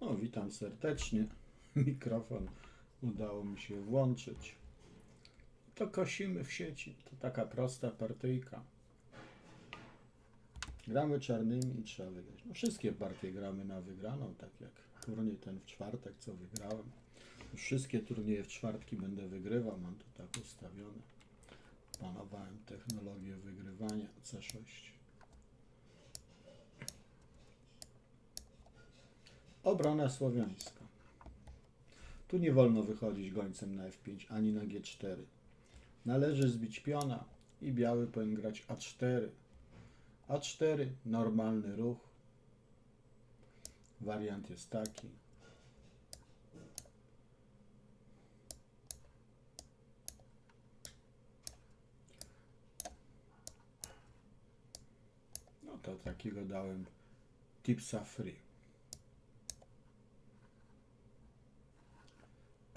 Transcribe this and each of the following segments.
No, witam serdecznie. Mikrofon udało mi się włączyć. To kosimy w sieci. To taka prosta partyjka. Gramy czarnymi i trzeba wygrać. No, wszystkie partie gramy na wygraną, tak jak turniej ten w czwartek, co wygrałem. Wszystkie turnieje w czwartki będę wygrywał, mam to tak ustawione. Panowałem technologię wygrywania C6. Obrona słowiańska. Tu nie wolno wychodzić gońcem na F5 ani na G4. Należy zbić piona i biały powinien grać A4. A4 normalny ruch. Wariant jest taki. No to takiego dałem tipsa free.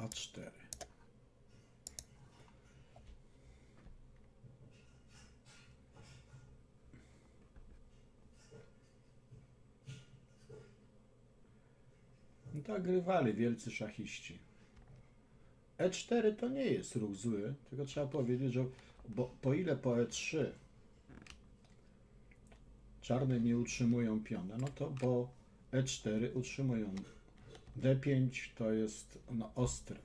A4. No tak grywali wielcy szachiści. E4 to nie jest ruch zły, tylko trzeba powiedzieć, że bo, po ile po E3 czarne nie utrzymują piona, no to po E4 utrzymują D5 to jest no, ostre.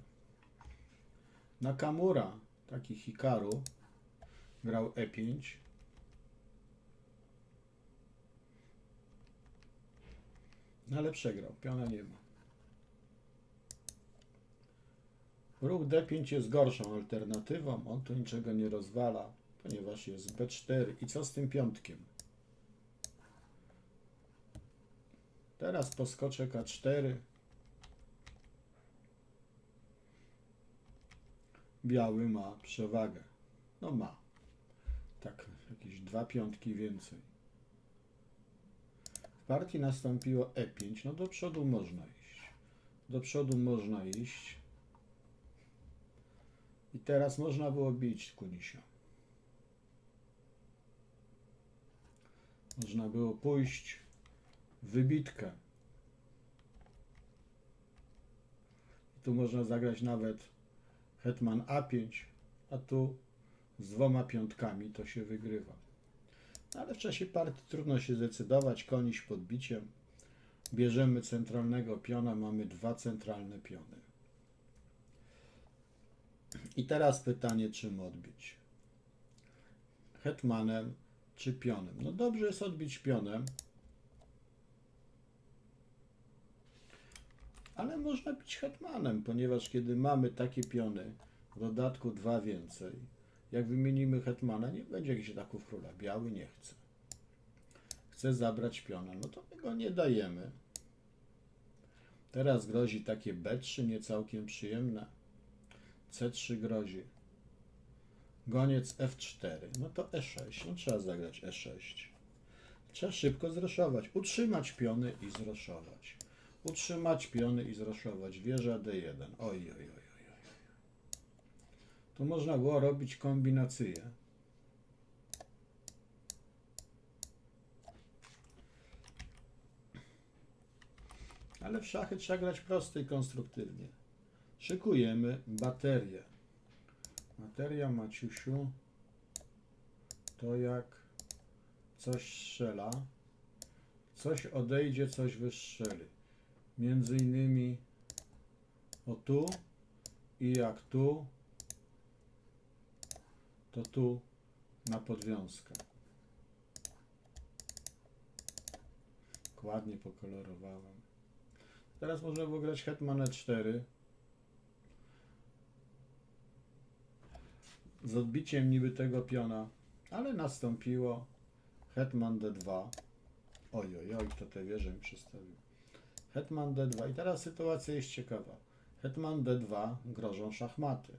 Nakamura, taki Hikaru, grał E5. No ale przegrał, piona nie ma. Ruch D5 jest gorszą alternatywą, on tu niczego nie rozwala, ponieważ jest B4. I co z tym piątkiem? Teraz poskoczek A4. Biały ma przewagę. No ma. Tak, jakieś dwa piątki więcej. W partii nastąpiło E5. No do przodu można iść. Do przodu można iść. I teraz można było bić Kunisia. Można było pójść w wybitkę. Tu można zagrać nawet hetman A5, a tu z dwoma piątkami to się wygrywa. No, ale w czasie partii trudno się zdecydować, koniś podbiciem. Bierzemy centralnego piona, mamy dwa centralne piony. I teraz pytanie, czym odbić? Hetmanem czy pionem? No dobrze jest odbić pionem, ale można bić hetmanem, ponieważ kiedy mamy takie piony, w dodatku dwa więcej, jak wymienimy hetmana, nie będzie jakichś ataków króla. Biały nie chce. Chce zabrać piona, no to my go nie dajemy. Teraz grozi takie B3, nie całkiem przyjemne. C3 grozi. Goniec F4. No to E6. No trzeba zagrać E6. Trzeba szybko zraszować. Utrzymać piony i zraszować. Utrzymać piony i zraszować. Wieża D1. Oj, oj, oj, oj, oj. Tu można było robić kombinację. Ale w szachy trzeba grać prosto i konstruktywnie. Szykujemy baterię. Materia Maciusiu to jak coś strzela, coś odejdzie, coś wystrzeli. Między innymi o tu i jak tu, to tu na podwiązkę. Ładnie pokolorowałem. Teraz można było grać Hetman E4. z odbiciem niby tego piona, ale nastąpiło Hetman D2. Oj, oj, oj, to te wieże mi przestawił. Hetman D2 i teraz sytuacja jest ciekawa. Hetman D2 grożą szachmaty.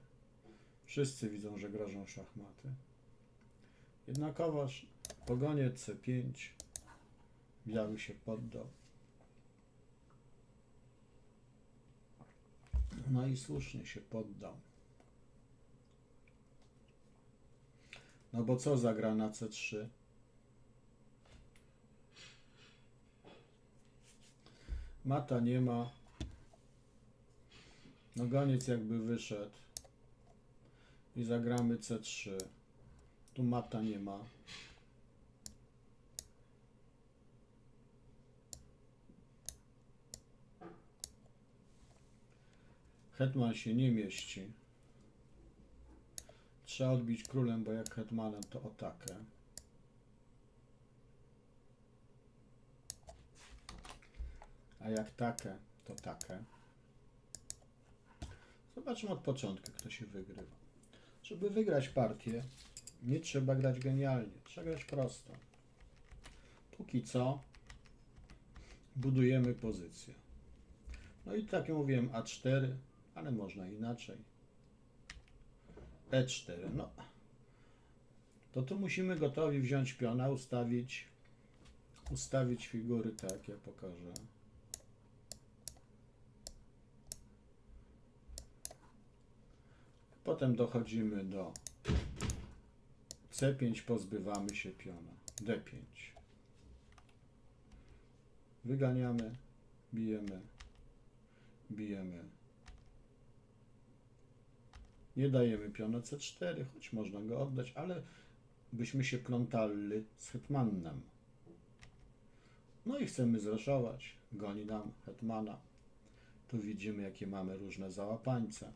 Wszyscy widzą, że grożą szachmaty. Jednakowoż pogonie C5 biały się poddał. No i słusznie się poddał. No bo co zagra na C3? Mata nie ma. No goniec jakby wyszedł. I zagramy C3. Tu mata nie ma. Hetman się nie mieści. Trzeba odbić królem, bo jak hetmanem to otakę. Jak takę, to takę. Zobaczmy od początku, kto się wygrywa. Żeby wygrać partię, nie trzeba grać genialnie, trzeba grać prosto. Póki co budujemy pozycję. No i tak jak mówiłem, A4, ale można inaczej. E4, no. To tu musimy gotowi wziąć piona, ustawić, ustawić figury tak, ja pokażę. Potem dochodzimy do C5, pozbywamy się piona. D5. Wyganiamy, bijemy, bijemy. Nie dajemy piona C4, choć można go oddać, ale byśmy się plątali z hetmanem. No i chcemy zraszować. Goni nam hetmana. Tu widzimy, jakie mamy różne załapańce.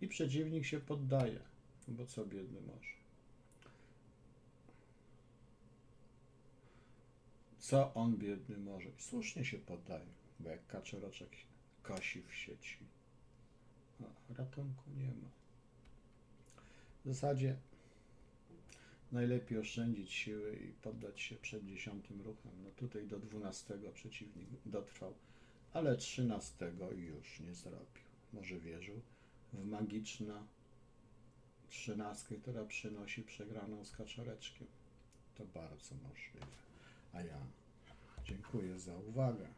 I przeciwnik się poddaje, bo co biedny może. Co on biedny może? Słusznie się poddaje, bo jak kaczoroczek kosi w sieci. A, ratunku nie ma. W zasadzie najlepiej oszczędzić siły i poddać się przed dziesiątym ruchem. No tutaj do 12 przeciwnik dotrwał, ale 13 już nie zrobił. Może wierzył w magiczną trzynastkę, która przynosi przegraną z kaczoreczkiem. To bardzo możliwe. A ja dziękuję za uwagę.